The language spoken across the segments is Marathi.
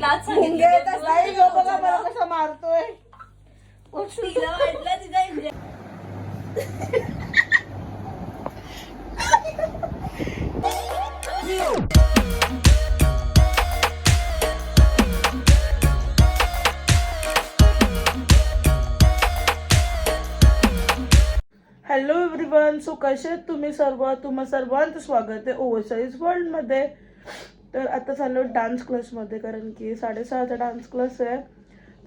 लाच सांगितली मुंग्या येत तुला. असताना ह्यो बघा मला कसा मारतोय. तिला वाटलं तिचा इंजन हॅलो एव्हरीवन सो कसे आहेत तुम्ही सर्व? तुम्हा सर्वांचं स्वागत आहे ओव्हरसाईज वर्ल्डमध्ये तर आता चाललो डान्स क्लासमध्ये कारण की साडेसहाचा डान्स क्लास आहे.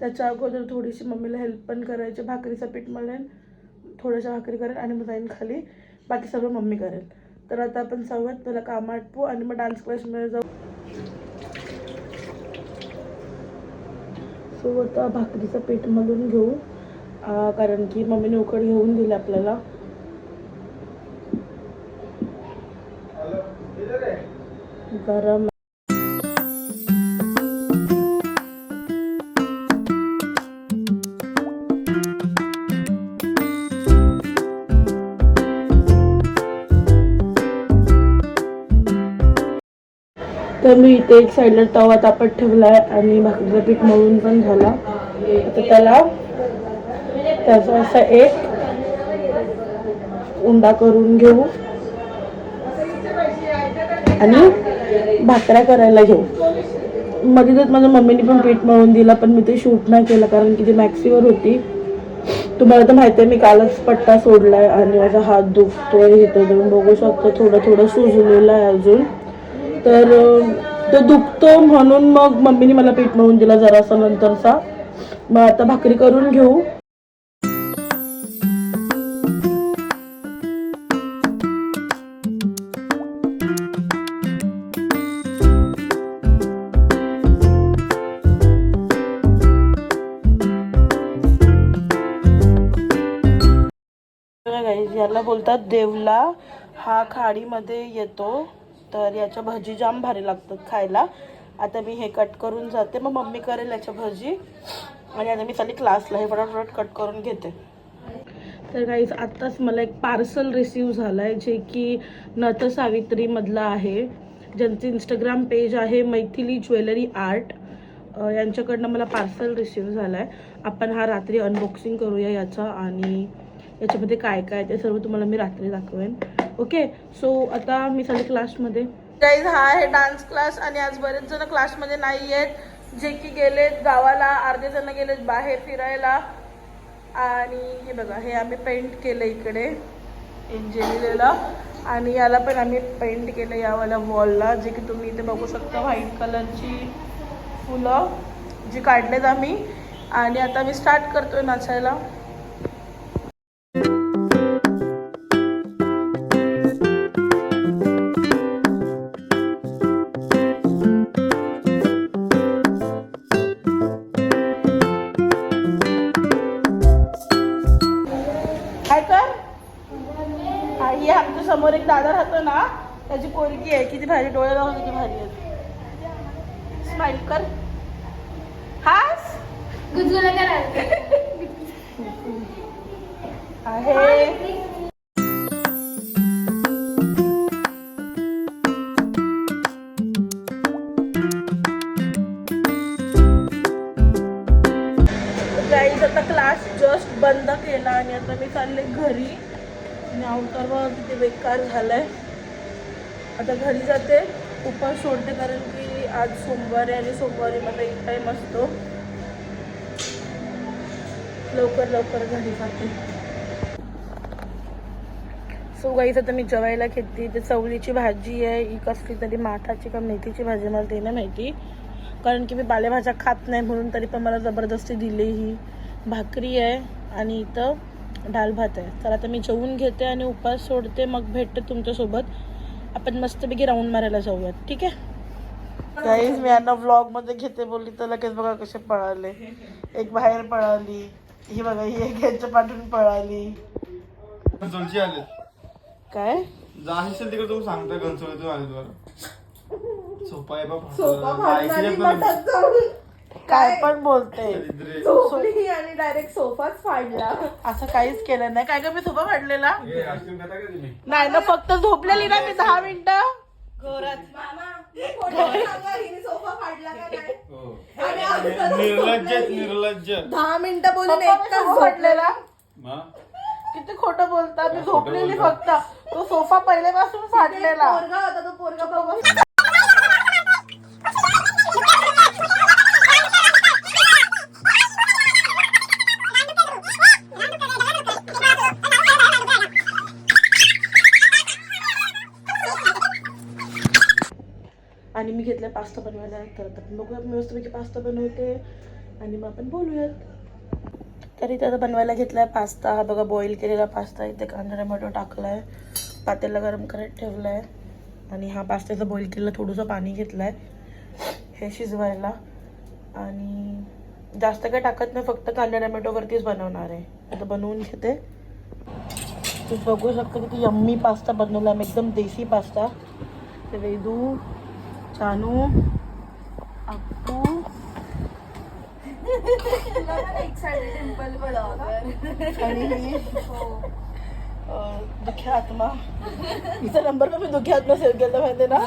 त्याच्या अगोदर थोडीशी मम्मीला हेल्प पण करायची भाकरीचं पीठ मळेन थोड्याशा भाकरी करेन आणि मग जाईन खाली. बाकी सगळं मम्मी करेल. तर आता आपण सवत त्याला काम आटपू आणि मग डान्स क्लासमध्ये जाऊ. सो आता भाकरीचं पीठ मधून घेऊ. कारण की मम्मीने उकड घेऊन दिली आपल्याला. गरम तर मी इथे एक साईडला तवा तापत ठेवलाय आणि भाकरीचं पीठ मळून पण झाला. आता त्याला त्याचा असा एक उंडा करून घेऊ. आणि भाकऱ्या करायला घेऊ. मध्ये तर माझ्या मम्मीने पण पीठ मळून दिला पण मी ते शूट नाही केलं कारण की ती मॅक्सीवर होती तुम्हाला तर माहिती आहे मी कालच पट्टा सोडला आहे आणि माझा हात दुखतोय इथं देऊन बघू शकतो थोडं थोडं सुजलेलं आहे अजून. तर तो दुखतो म्हणून मग मम्मीने मला पीठ मळून दिला जरासा नंतरचा. मग आता भाकरी करून घेऊ. याला बोलतात देवला. हा खाडीमध्ये येतो. तर याच्या भजी जाम भारी लागतात खायला. आता मी हे कट करून जाते. मग मम्मी करेल याच्या भजी. आणि आता मी चालली क्लासला हे फटाफट कट करून घेते. तर काहीच आत्ताच मला एक पार्सल रिसीव झालं आहे जे की नथ सावित्रीमधलं आहे. ज्यांचं इंस्टाग्राम पेज आहे मैथिली ज्वेलरी आर्ट. यांच्याकडनं मला पार्सल रिसीव झालं आहे आपण हा रात्री अनबॉक्सिंग करूया याचा आणि याच्यामध्ये काय काय ते सर्व तुम्हाला मी रात्री दाखवेन. ओके? सो आता मी चालले क्लासमध्ये. गाईज हा आहे डान्स क्लास आणि आज बरेच जण क्लासमध्ये नाही आहेत. जे की गेलेत गावाला अर्धे जण गेलेत बाहेर फिरायला. आणि हे बघा हे आम्ही पेंट केलं इकडे इंजिनिअरला. आणि याला पण आम्ही पेंट केलं यावाला वॉलला जे की तुम्ही इथे बघू शकता व्हाईट कलरची फुलं जी काढलेत आम्ही. आणि आता मी स्टार्ट करतोय नाचायला. दादा राहतो ना त्याची पोरगी आहे किती भारी डोळे लावून किती भारी आहे. स्माइल कर. हास. आहे. आता क्लास जस्ट बंद केला आणि आता मी चालले घरी. आणि अवतार बघा किती बेकार झालाय. आता घरी जाते उपास सोडते कारण की आज सोमवारी आणि सोमवारी माझा एक टाईम असतो. लवकर लवकर घरी जाते. सो गाईज आता मी जेवायला घेतली. ते चवलीची भाजी आहे ही कसली तरी माठाची का मेथीची भाजी मला ते नाही माहिती. कारण की मी पालेभाज्या खात नाही म्हणून तरी पण मला जबरदस्ती दिली ही. भाकरी आहे आणि इथं डाल भात आहे. तर आता मी जेवून घेते आणि उपास सोडते मग भेटते तुमच्यासोबत. आपण मस्तपैकी राऊंड मारायला जाऊयात ठीक आहे? काहीच मी यांना ब्लॉगमध्ये घेते बोलली तर लगेच बघा कसे पळाले. एक बाहेर पळाली ही बघा ही एक यांच्या पाठून पळाली. काय? जाशील तिकडे तू सांगतोय घनसोलीतून आले तुला सोपा आहे बाबा काय पण बोलते. दरिद्रे. आणि डायरेक्ट सोफाच फाडला. असं काहीच केलं नाही. काय का मी का तुम्ही? नाही ना फक्त झोपलेली ना मी दहा मिनिटं. घोरात. सोफा फाडला का नाही? हो. निर्लज्ज निर्लज्ज. दहा मिनिटं बोलून एक तास सोफा फाडलेला? किती खोटं बोलता मी झोपलेली. फक्त. तो सोफा पहिल्यापासून फाटलेला पोरगा होता तो पोरगा बघ मी घेतलाय पास्ता बनवायला तर आता आपण बघूया मी मस्तपैकी पास्ता बनवते. आणि मग आपण बोलूयात. तर इथे आता बनवायला घेतलाय पास्ता. हा बघा बॉईल केलेला पास्ता. इथे कांदा टोमॅटो टाकलाय. पातेला गरम करत ठेवलाय. आणि हा पास्त्याचं बॉईल केलेलं थोडंसं पाणी घेतलंय. हे शिजवायला. आणि जास्त काय टाकत नाही फक्त कांदा टोमॅटोवरतीच बनवणार आहे. आता बनवून घेते. तू बघू शकतो किती यम्मी पास्ता बनवला मी एकदम देसी पास्ता. ते वेदू चानू अप्पू आणि अं, दुःखी आत्मा हिचा नंबर पण मी दुःखी आत्मा सेव्ह केला माहिती ना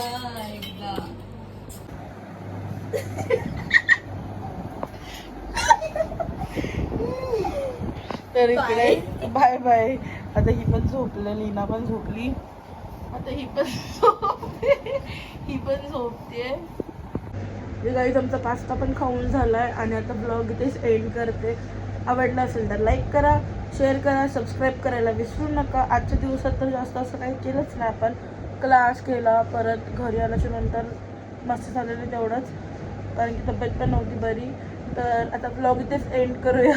तर इकडे बाय बाय आता ही पण झोपलं लीना पण झोपली आता ही पण झोपते. ही पण झोपते. गाईज आमचा पास्ता पण खाऊन झालाय आणि आता ब्लॉग इथेच एंड करते. आवडला असेल तर लाईक करा शेअर करा सबस्क्राईब करायला विसरू नका. आजच्या दिवसात तर जास्त असं काही केलंच नाही आपण. क्लास केला परत घरी आल्याच्यानंतर मस्त झालेलं तेवढंच. कारण की तब्येत पण नव्हती बरी. तर आता ब्लॉग इथेच एंड करूया.